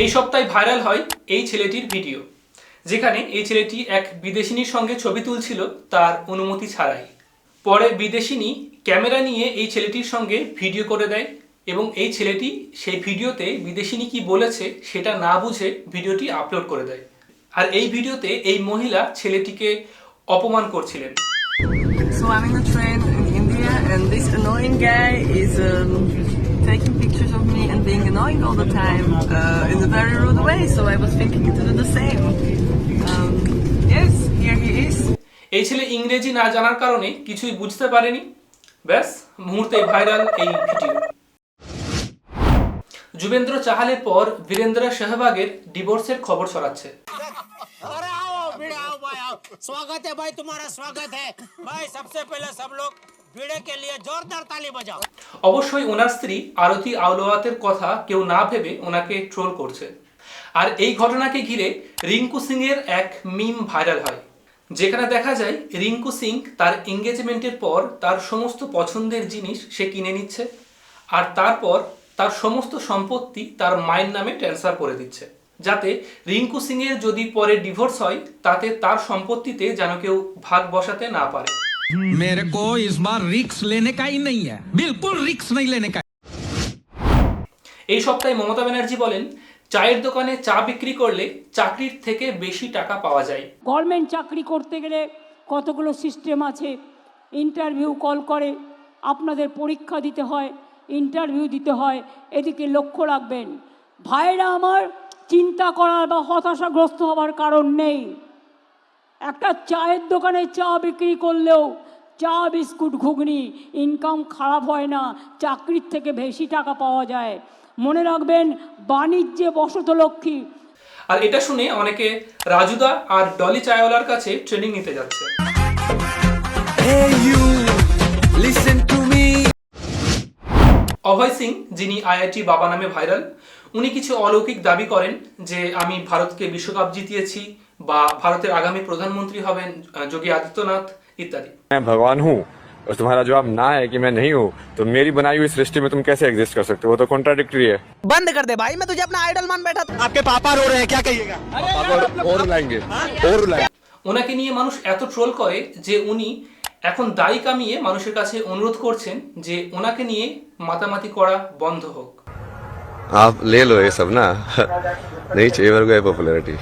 এই সপ্তাহে ভাইরাল হয় এই ছেলেটির ভিডিও, যেখানে এই ছেলেটি এক বিদেশিনীর সঙ্গে ছবি তুলছিল তার অনুমতি ছাড়াই। পরে বিদেশিনী ক্যামেরা নিয়ে এই ছেলেটির সঙ্গে ভিডিও করে দেয় এবং এই ছেলেটি সেই ভিডিওতে বিদেশিনী কি বলেছে সেটা না বুঝে ভিডিওটি আপলোড করে দেয়। আর এই ভিডিওতে এই মহিলা ছেলেটিকে অপমান করছিলেন। So and being annoying all the time uh, in a very rude way. So I was thinking to do the same. Um, yes, here he is. এই ছেলে ইংরেজি না জানার কারণে কিছুই বুঝতে পারেনি ব্যাস মুহূর্তে ভাইরাল এই ভিডিও যুবেন্দ্র চাহালের পর বীরেন্দ্র সেহবাগের ডিভোর্সের খবর ছড়াচ্ছে अरे आओ भिड़े आओ भाई आओ स्वागत है भाई तुम्हारा स्वागत है भाई सबसे पहले सब लोग অবশ্যই ওনার স্ত্রী আরতি আউলোয়াতের কথা কেউ না ভেবে ওনাকে ট্রোল করছে। আর এই ঘটনাকে ঘিরে রিঙ্কু সিং এর এক মিম ভাইরাল হয়। যেখানে দেখা যায় রিঙ্কু সিং তার এঙ্গেজমেন্টের পর তার সমস্ত পছন্দের জিনিস সে কিনে নিচ্ছে আর তারপর তার সমস্ত সম্পত্তি তার মায়ের নামে ট্রান্সফার করে দিচ্ছে। যাতে রিঙ্কু সিংয়ের যদি পরে ডিভোর্স হয়, তাতে তার সম্পত্তিতে যেন কেউ ভাগ বসাতে না পারে। मेरे को इस बार रिक्स लेने का ही नहीं है बिल्कुल रिक्स नहीं लेने का এই সপ্তাহে মমতা ব্যানার্জি বলেন চায়ের দোকানে চা বিক্রি করলে চাকরির থেকে বেশি টাকা পাওয়া যায় গভর্নমেন্ট চাকরি করতে গেলে কতগুলো সিস্টেম আছে ইন্টারভিউ কল করে আপনাদের পরীক্ষা দিতে হয় ইন্টারভিউ দিতে হয় এদিকে লক্ষ্য রাখবেন ভাইরা আমার চিন্তা করার বা হতাশাগ্রস্ত হওয়ার কারণ নেই একটা চায়ের দোকানে চা বিক্রি করলেও চা বিস্কুট ঘুগনি ইনকাম খারাপ হয় না চাকরির থেকে বেশি টাকা পাওয়া যায়। মনে রাখবেন বাণিজ্যে বসত লক্ষ্মী। আর এটা শুনে অনেকে রাজুদা আর ডলি চায়ওয়ালার কাছে ট্রেনিং নিতে যাচ্ছে। অভয় সিং যিনি আইআইটি বাবা নামে ভাইরাল উনি কিছু অলৌকিক দাবি করেন যে আমি ভারতকে বিশ্বকাপ জিতিয়েছি বা ভারতের আগামী প্রধানমন্ত্রী হবেন আহ, যোগী আদিত্যনাথ ইত্যাদি मैं भगवान हूँ और तुम्हारा जवाब ना है कि मैं नहीं हूँ तो मेरी बनाई हुई सृष्टि में तुम कैसे एग्जिस्ट कर सकते हो वो तो कॉन्ट्राडिक्टरी है बंद कर दे भाई मैं तुझे अपना आइडल मान बैठा था आपके पापा रो रहे हैं क्या कहिएगा और और लाएंगे और लाएंगे ওনাকে নিয়ে মানুষ এত ট্রোল করে যে উনি এখন দাড়ি কামিয়ে মানুষের কাছে অনুরোধ করছেন যে ওনাকে নিয়ে মাতামাতি করা বন্ধ হোক आप ले लो ये सब ना नहीं चाहिए मेरे को ये पॉपुलैरिटी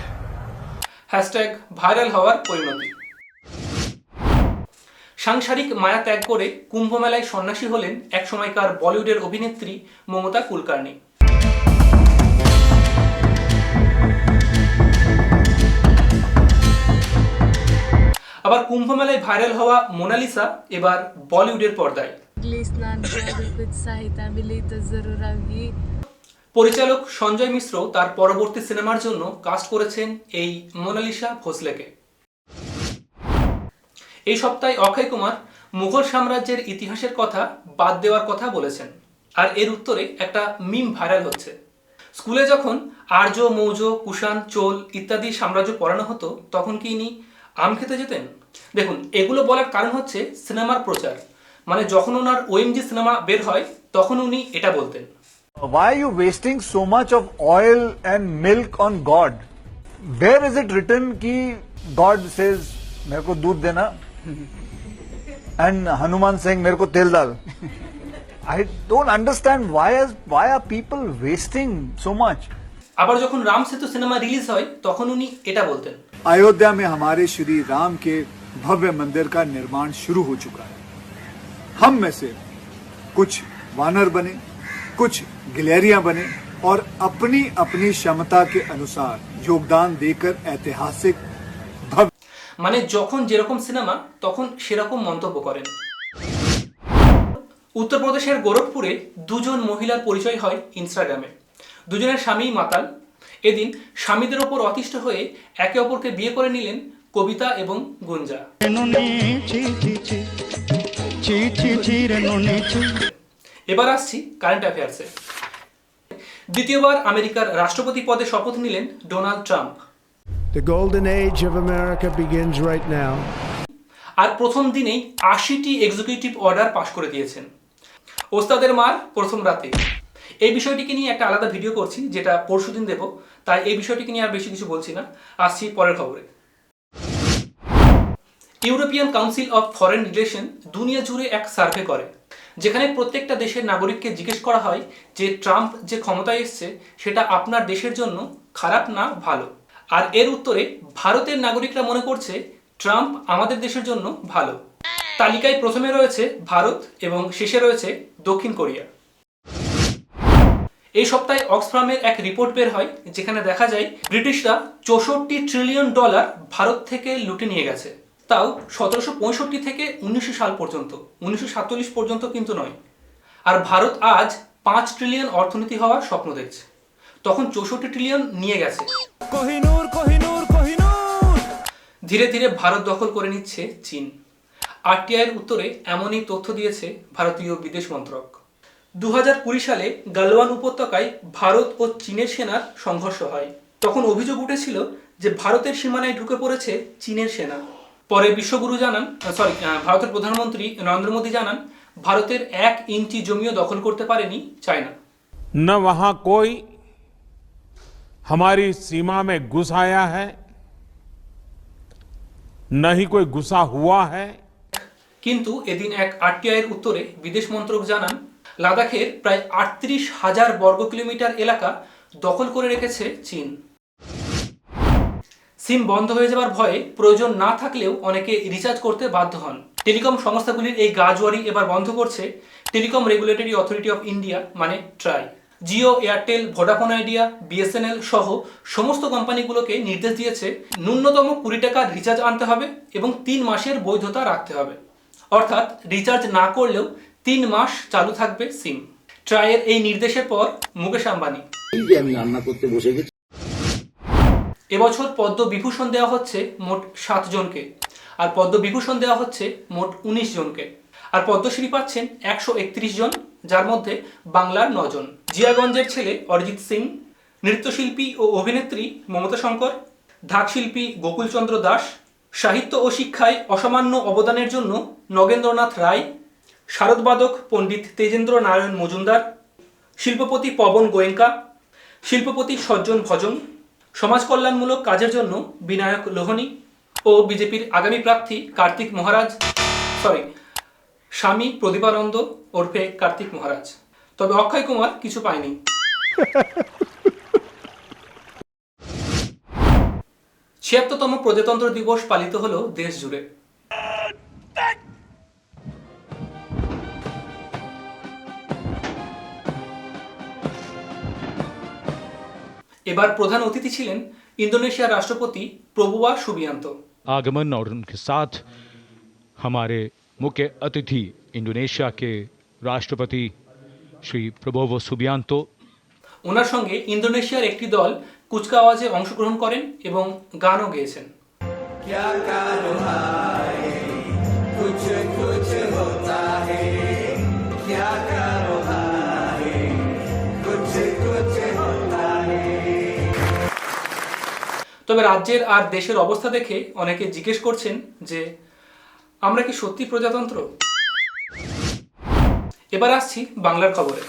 হ্যাশট্যাগ ভাইরাল হওয়ার পরিণতি। সাংসারিক মায়া ত্যাগ করে কুম্ভ মেলায় সন্ন্যাসী হলেন এক সময়কার বলিউডের অভিনেত্রী মমতা কুলকার্নি। আবার কুম্ভমেলায় ভাইরাল হওয়া মোনালিসা এবার বলিউডের পর্দায়। পরিচালক সঞ্জয় মিশ্র তার পরবর্তী সিনেমার জন্য কাস্ট করেছেন এই মোনালিসা ভোসলেকে। এই সপ্তাহে অক্ষয় কুমার মুঘল সাম্রাজ্যের ইতিহাসের কথা বাদ দেওয়ার কথা বলেছেন আর এর উত্তরে একটা মিম ভাইরাল হচ্ছে। স্কুলে যখন আর্য, মৌর্য, কুষাণ, চোল ইত্যাদি সাম্রাজ্য পড়ানো হতো, তখন কি ইনি আম খেতে যেতেন? দেখুন, এগুলো বলার কারণ হচ্ছে সিনেমার প্রচার। মানে যখন ওনার ওএমজি সিনেমা বের হয়, তখন উনি এটা বলতেন। Why are you wasting so much of oil and milk on God? Where is it written कि God says मेरे को दूध देना and Hanuman saying मेरे को तेल डाल? I don't understand why is why are people wasting so much? আবার যখন রাম সেতু সিনেমা রিলিজ হয় তখন উনি এটা বলতেন अयोध्या में हमारे श्री राम के भव्य मंदिर का निर्माण शुरू हो चुका है हम में से कुछ वानर बने कुछ गिलहरियां बने और अपनी अपनी क्षमता के अनुसार योगदान देकर ऐतिहासिक भव्य মানে যখন যেরকম সিনেমা তখন সেরকম মন্তব্য করেন উত্তরপ্রদেশের গোরখপুরে দুজন মহিলার পরিচয় হয় ইনস্টাগ্রামে দুজনের স্বামী মাতাল এদিন স্বামীদের ওপর অতিষ্ঠ হয়ে একে অপরকে বিয়ে করে নিলেন কবিতা এবং গুঞ্জা এবার আসছি কারেন্ট অ্যাফেয়ার্সে দ্বিতীয়বার আমেরিকার রাষ্ট্রপতি পদে শপথ নিলেন Donald Trump. The golden age of America begins right now. আর প্রথম দিনেই আশিটি এক্সিকিউটিভ অর্ডার পাশ করে দিয়েছেন। ওস্তাদের মার প্রথম রাতে। এই বিষয়টিকে নিয়ে একটা আলাদা ভিডিও করছি যেটা পরশুদিন দেব। তাই এই বিষয়টিকে নিয়ে আর বেশি কিছু বলছি না। আসছি পরের খবরে। European council of foreign relation দুনিয়া জুড়ে এক সার্ভে করে। যেখানে প্রত্যেকটা দেশের নাগরিককে জিজ্ঞেস করা হয় যে ট্রাম্প যে ক্ষমতায় এসছে, সেটা আপনার দেশের জন্য খারাপ না ভালো? আর এর উত্তরে, ভারতের নাগরিকরা মনে করছে ট্রাম্প আমাদের দেশের জন্য ভালো। তালিকায় প্রথমে রয়েছে ভারত এবং শেষে রয়েছে দক্ষিণ কোরিয়া। এই সপ্তাহে অক্সফার্মের এক রিপোর্ট বের হয়, যেখানে দেখা যায় ব্রিটিশরা চৌষট্টি ট্রিলিয়ন ডলার ভারত থেকে লুটে নিয়ে গেছে। তাও সতেরোশো পঁয়ষট্টি থেকে উনিশশো সাল পর্যন্ত উনিশশো পর্যন্ত কিন্তু নয়। আর ভারত আজ পাঁচ ট্রিলিয়ন অর্থনীতি হওয়ার স্বপ্ন দেখছে। তখন চৌষট্টি ট্রিলিয়ন নিয়ে গেছে। ধীরে ধীরে ভারত দখল করে নিচ্ছে চীন। আরটিআইয়ের উত্তরে এমনই তথ্য দিয়েছে ভারতীয় বিদেশ মন্ত্রক। দু হাজার কুড়ি সালে গালোয়ান উপত্যকায় ভারত ও চীনের সেনার সংঘর্ষ হয়। তখন অভিযোগ উঠেছিল যে ভারতের সীমানায় ঢুকে পড়েছে চীনের সেনা। পরে বিশ্বগুরু জানান সরি ভারতের প্রধানমন্ত্রী নরেন্দ্র মোদী জানান ভারতের এক ইঞ্চি জমিও দখল করতে পারেনি চায়না न वहां कोई हमारी सीमा में घुस आया है न ही कोई घुसा हुआ है কিন্তু এদিন এক আরটিআইয়ের উত্তরে বিদেশ মন্ত্রক জানান লাদাখের প্রায় আটত্রিশ হাজার বর্গ কিলোমিটার এলাকা দখল করে রেখেছে চীন সিম বন্ধ হয়ে যাওয়ার ভয়ে প্রয়োজন না থাকলেও অনেকে রিচার্জ করতে বাধ্য হন। টেলিকম সংস্থাগুলির এই গাজওয়ারি এবার বন্ধ করছে telecom regulatory authority of India মানে TRAI Jio Airtel Vodafone Idea BSNL সহ সমস্ত কোম্পানিগুলোকে নির্দেশ দিয়েছে, ন্যূনতম কুড়ি টাকার রিচার্জ আনতে হবে এবং তিন মাসের বৈধতা রাখতে হবে। অর্থাৎ রিচার্জ না করলেও তিন মাস চালু থাকবে সিম। ট্রায়ের এই নির্দেশের পর মুকেশ আম্বানি। এবছর পদ্ম বিভূষণ দেওয়া হচ্ছে মোট সাত জনকে, আর পদ্ম বিভূষণ দেওয়া হচ্ছে মোট উনিশ জনকে। আর পদ্মশ্রী পাচ্ছেন একশো একত্রিশ জন, যার মধ্যে বাংলার নজন জিয়াগঞ্জের ছেলে অরিজিৎ সিং, নৃত্যশিল্পী ও অভিনেত্রী মমতা শঙ্কর, ঢাকশিল্পী গোকুলচন্দ্র দাস, সাহিত্য ও শিক্ষায় অসামান্য অবদানের জন্য নগেন্দ্রনাথ রায় শারদবাদক পণ্ডিত তেজেন্দ্র নারায়ণ মজুমদার, শিল্পপতি পবন গোয়েঙ্কা, শিল্পপতি সজ্জন ভজন সমাজ কল্যাণমূলক কাজের জন্য বিনায়ক লোহনী ও বিজেপির আগামী প্রার্থী কার্তিক মহারাজ সরি স্বামী প্রদীপানন্দ ওরফে কার্তিক মহারাজ। তবে অক্ষয় কুমার কিছু পায়নি। ছিয়াত্তরতম প্রজাতন্ত্র দিবস পালিত হলো দেশ জুড়ে। এবার প্রধান অতিথি ছিলেন ইন্দোনেশিয়ার রাষ্ট্রপতি প্রবুয়া সুবিয়ান্ত आगमन और उनके साथ हमारे मुख्य अतिथि इंडोनेशिया के राष्ट्रपति श्री प्रबोवो सुबियांतो ওনার সঙ্গে ইন্দোনেশিয়ার একটি দল কুচকাওয়াজে অংশগ্রহণ করেন এবং গানও গেয়েছেন তবে রাজ্যের আর দেশের অবস্থা দেখে অনেকে জিজ্ঞেস করছেন যে আমরা কি সত্যি প্রজাতন্ত্র? এবার আসছি বাংলার খবরে।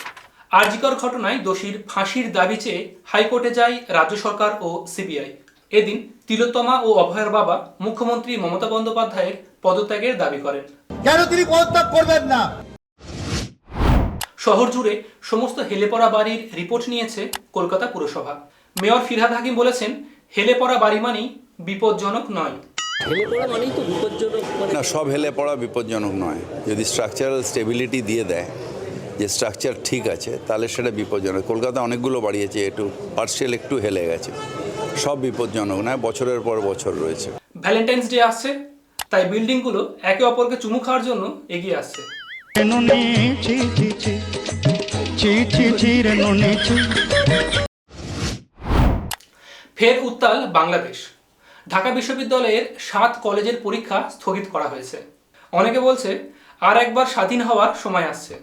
আরজিকর ঘটনায় দোষীর ফাঁসির দাবি চেয়ে হাইকোর্টে যায় রাজ্য সরকার ও সিবিআই। এদিন তিলোত্তমা ও অভয়ের বাবা মুখ্যমন্ত্রী মমতা বন্দ্যোপাধ্যায়ের পদত্যাগের দাবি করেন। কেন তিনি পদত্যাগ করবেন না? শহর জুড়ে সমস্ত হেলে পড়া বাড়ির রিপোর্ট নিয়েছে কলকাতা পুরসভা। মেয়র ফিরহাদ হাকিম বলেছেন হেলে পড়া বাড়ি মানেই বিপজ্জনক নয়। না সব হেলে পড়া বিপজ্জনক নয়। যদি স্ট্রাকচারাল স্টেবিলিটি দিয়ে দেয় যে স্ট্রাকচার ঠিক আছে তাহলে সেটা বিপজ্জনক। কলকাতা অনেকগুলো বাড়িয়েছে একটু পার্সিয়াল একটু হেলে গেছে। সব বিপজ্জনক নয় বছরের পর বছর রয়েছে। ভ্যালেন্টাইন্স ডে আসছে তাই বিল্ডিংগুলো একে অপরকে চুমু খাওয়ার জন্য এগিয়ে আসছে। ফের উত্তাল বাংলাদেশ। ঢাকা বিশ্ববিদ্যালয়ের সাত কলেজের পরীক্ষা স্থগিত করা হয়েছে। অনেকে বলছে, আর একবার স্বাধীন হওয়ার সময় আসছে।